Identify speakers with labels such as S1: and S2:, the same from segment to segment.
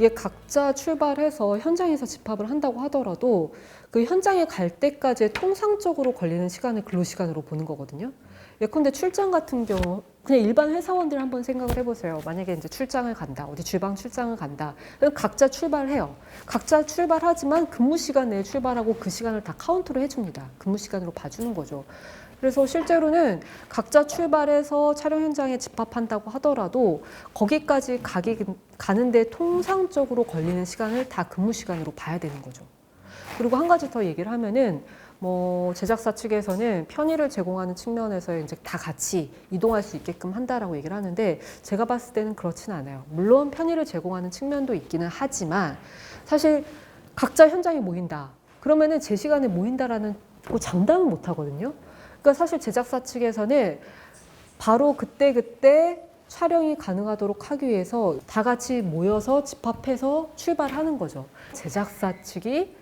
S1: 이게 각자 출발해서 현장에서 집합을 한다고 하더라도 그 현장에 갈 때까지 통상적으로 걸리는 시간을 근로 시간으로 보는 거거든요. 예컨대 출장 같은 경우 그냥 일반 회사원들 한번 생각을 해보세요. 만약에 이제 출장을 간다, 어디 주방 출장을 간다. 그럼 각자 출발해요. 각자 출발하지만 근무 시간 내에 출발하고 그 시간을 다 카운트로 해줍니다. 근무 시간으로 봐주는 거죠. 그래서 실제로는 각자 출발해서 촬영 현장에 집합한다고 하더라도 거기까지 가기, 가는데 통상적으로 걸리는 시간을 다 근무 시간으로 봐야 되는 거죠. 그리고 한 가지 더 얘기를 하면은 뭐 제작사 측에서는 편의를 제공하는 측면에서 이제 다 같이 이동할 수 있게끔 한다라고 얘기를 하는데 제가 봤을 때는 그렇진 않아요. 물론 편의를 제공하는 측면도 있기는 하지만 사실 각자 현장에 모인다. 그러면은 제 시간에 모인다라는 그 장담은 못 하거든요. 그러니까 사실 제작사 측에서는 바로 그때 그때 촬영이 가능하도록 하기 위해서 다 같이 모여서 집합해서 출발하는 거죠. 제작사 측이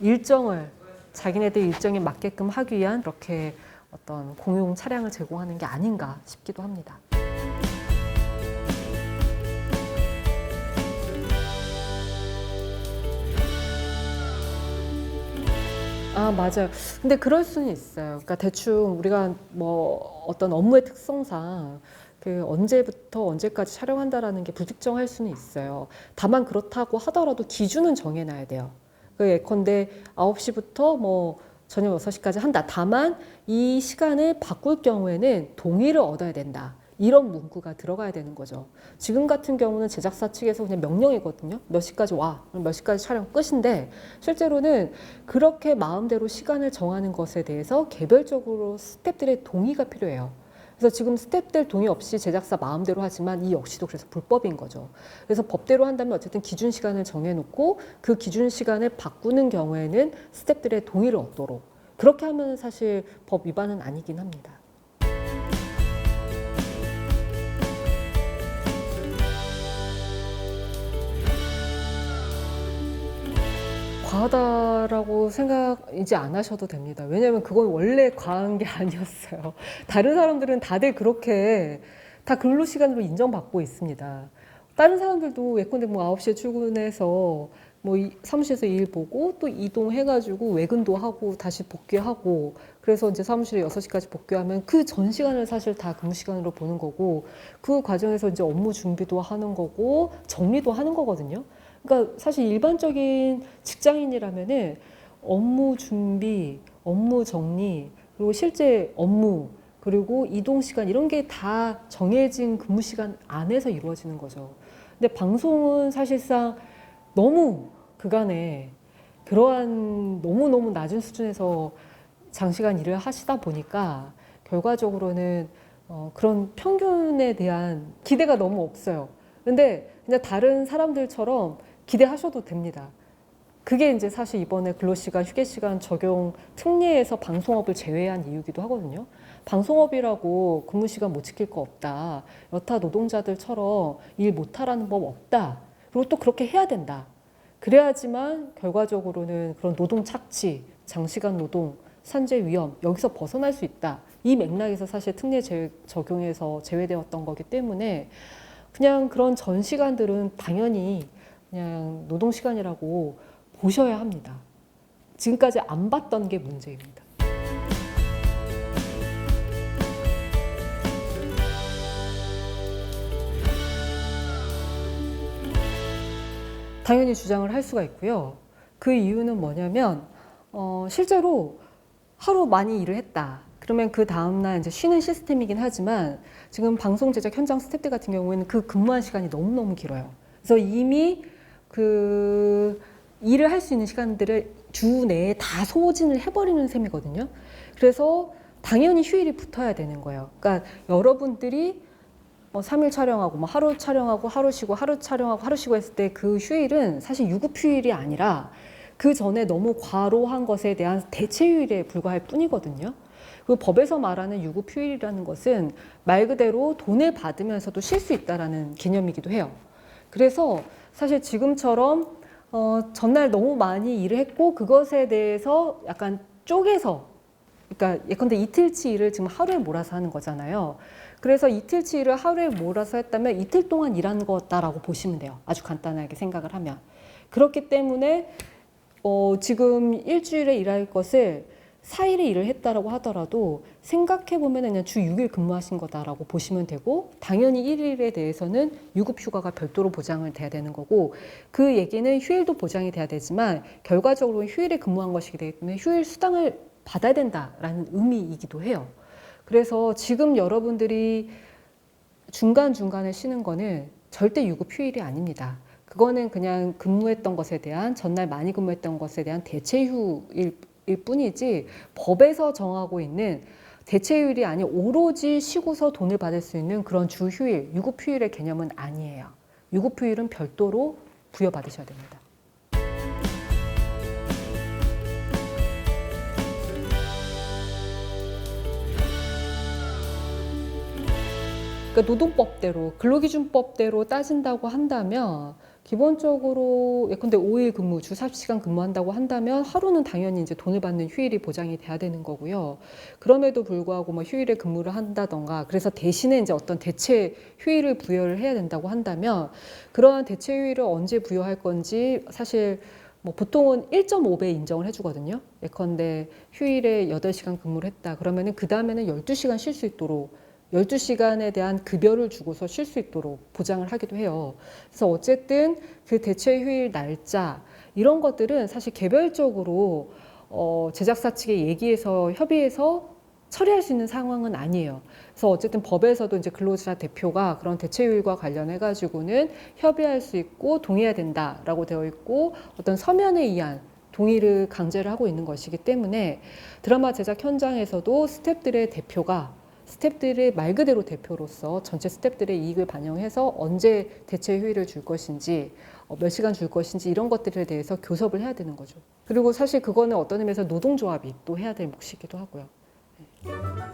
S1: 일정을 자기네들 일정에 맞게끔 하기 위한 그렇게 어떤 공용 차량을 제공하는 게 아닌가 싶기도 합니다. 아, 맞아요. 근데 그럴 수는 있어요. 그러니까 대충 우리가 뭐 어떤 업무의 특성상 그 언제부터 언제까지 촬영한다라는 게 불특정할 수는 있어요. 다만 그렇다고 하더라도 기준은 정해놔야 돼요. 그 예컨대 9시부터 뭐 저녁 6시까지 한다. 다만 이 시간을 바꿀 경우에는 동의를 얻어야 된다. 이런 문구가 들어가야 되는 거죠. 지금 같은 경우는 제작사 측에서 그냥 명령이거든요. 몇 시까지 와, 몇 시까지 촬영 끝인데 실제로는 그렇게 마음대로 시간을 정하는 것에 대해서 개별적으로 스탭들의 동의가 필요해요. 그래서 지금 스탭들 동의 없이 제작사 마음대로 하지만 이 역시도 그래서 불법인 거죠. 그래서 법대로 한다면 어쨌든 기준 시간을 정해놓고 그 기준 시간을 바꾸는 경우에는 스탭들의 동의를 얻도록 그렇게 하면 사실 법 위반은 아니긴 합니다. 과하다라고 생각 이제 안 하셔도 됩니다. 왜냐하면 그건 원래 과한 게 아니었어요. 다른 사람들은 다들 그렇게 다 근로 시간으로 인정받고 있습니다. 다른 사람들도 예컨대 뭐 9시에 출근해서 뭐 이- 사무실에서 일 보고 또 이동해가지고 외근도 하고 다시 복귀하고 그래서 이제 사무실에 6시까지 복귀하면 그 전 시간을 사실 다 근무 시간으로 보는 거고 그 과정에서 이제 업무 준비도 하는 거고 정리도 하는 거거든요. 그러니까 사실 일반적인 직장인이라면은 업무 준비, 업무 정리, 그리고 실제 업무, 그리고 이동 시간 이런 게 다 정해진 근무 시간 안에서 이루어지는 거죠. 근데 방송은 사실상 너무 그간에 그러한 너무너무 낮은 수준에서 장시간 일을 하시다 보니까 결과적으로는 어, 그런 평균에 대한 기대가 너무 없어요. 근데 그냥 다른 사람들처럼 기대하셔도 됩니다. 그게 이제 사실 이번에 근로시간, 휴게시간 적용 특례에서 방송업을 제외한 이유기도 하거든요. 방송업이라고 근무시간 못 지킬 거 없다. 여타 노동자들처럼 일 못하라는 법 없다. 그리고 또 그렇게 해야 된다. 그래야지만 결과적으로는 그런 노동 착취, 장시간 노동, 산재 위험 여기서 벗어날 수 있다. 이 맥락에서 사실 특례 제, 적용에서 제외되었던 거기 때문에 그냥 그런 전 시간들은 당연히 그냥 노동 시간이라고 보셔야 합니다. 지금까지 안 봤던 게 문제입니다. 당연히 주장을 할 수가 있고요. 그 이유는 뭐냐면 어, 실제로 하루 많이 일을 했다. 그러면 그 다음날 이제 쉬는 시스템이긴 하지만 지금 방송 제작 현장 스태프들 같은 경우에는 그 근무한 시간이 너무너무 길어요. 그래서 이미 그 일을 할 수 있는 시간들을 주 내에 다 소진을 해버리는 셈이거든요. 그래서 당연히 휴일이 붙어야 되는 거예요. 그러니까 여러분들이 뭐 3일 촬영하고 뭐 하루 촬영하고 하루 쉬고 하루 촬영하고 하루 쉬고 했을 때 그 휴일은 사실 유급 휴일이 아니라 그 전에 너무 과로한 것에 대한 대체 휴일에 불과할 뿐이거든요. 그 법에서 말하는 유급 휴일이라는 것은 말 그대로 돈을 받으면서도 쉴 수 있다라는 개념이기도 해요. 그래서 사실 지금처럼 어, 전날 너무 많이 일을 했고 그것에 대해서 약간 쪼개서 그러니까 예컨대 이틀치 일을 지금 하루에 몰아서 하는 거잖아요. 그래서 이틀치 일을 하루에 몰아서 했다면 이틀 동안 일한 거다라고 보시면 돼요. 아주 간단하게 생각을 하면. 그렇기 때문에 어, 지금 일주일에 일할 것을 4일에 일을 했다라고 하더라도 생각해 보면 그냥 주 6일 근무하신 거다라고 보시면 되고 당연히 1일에 대해서는 유급 휴가가 별도로 보장을 돼야 되는 거고 그 얘기는 휴일도 보장이 돼야 되지만 결과적으로 휴일에 근무한 것이기 때문에 휴일 수당을 받아야 된다라는 의미이기도 해요. 그래서 지금 여러분들이 중간중간에 쉬는 거는 절대 유급 휴일이 아닙니다. 그거는 그냥 근무했던 것에 대한 전날 많이 근무했던 것에 대한 대체 휴일 일 뿐이지 법에서 정하고 있는 대체휴일이 아닌 오로지 쉬고서 돈을 받을 수 있는 그런 주휴일, 유급휴일의 개념은 아니에요. 유급휴일은 별도로 부여받으셔야 됩니다. 그러니까 노동법대로 근로기준법대로 따진다고 한다면 기본적으로 예컨대 5일 근무 주 40시간 근무한다고 한다면 하루는 당연히 이제 돈을 받는 휴일이 보장이 돼야 되는 거고요. 그럼에도 불구하고 뭐 휴일에 근무를 한다던가 그래서 대신에 이제 어떤 대체 휴일을 부여를 해야 된다고 한다면 그러한 대체 휴일을 언제 부여할 건지 사실 뭐 보통은 1.5배 인정을 해주거든요. 예컨대 휴일에 8시간 근무를 했다. 그러면은 그 다음에는 12시간 쉴 수 있도록 12시간에 대한 급여를 주고서 쉴 수 있도록 보장을 하기도 해요. 그래서 어쨌든 그 대체 휴일 날짜 이런 것들은 사실 개별적으로 어, 제작사 측에 얘기해서 협의해서 처리할 수 있는 상황은 아니에요. 그래서 어쨌든 법에서도 이제 근로자 대표가 그런 대체 휴일과 관련해 가지고는 협의할 수 있고 동의해야 된다라고 되어 있고 어떤 서면에 의한 동의를 강제를 하고 있는 것이기 때문에 드라마 제작 현장에서도 스탭들의 대표가 스탭들의 말 그대로 대표로서 전체 스탭들의 이익을 반영해서 언제 대체 휴일을 줄 것인지 어, 몇 시간 줄 것인지 이런 것들에 대해서 교섭을 해야 되는 거죠. 그리고 사실 그거는 어떤 의미에서 노동조합이 또 해야 될 몫이기도 하고요.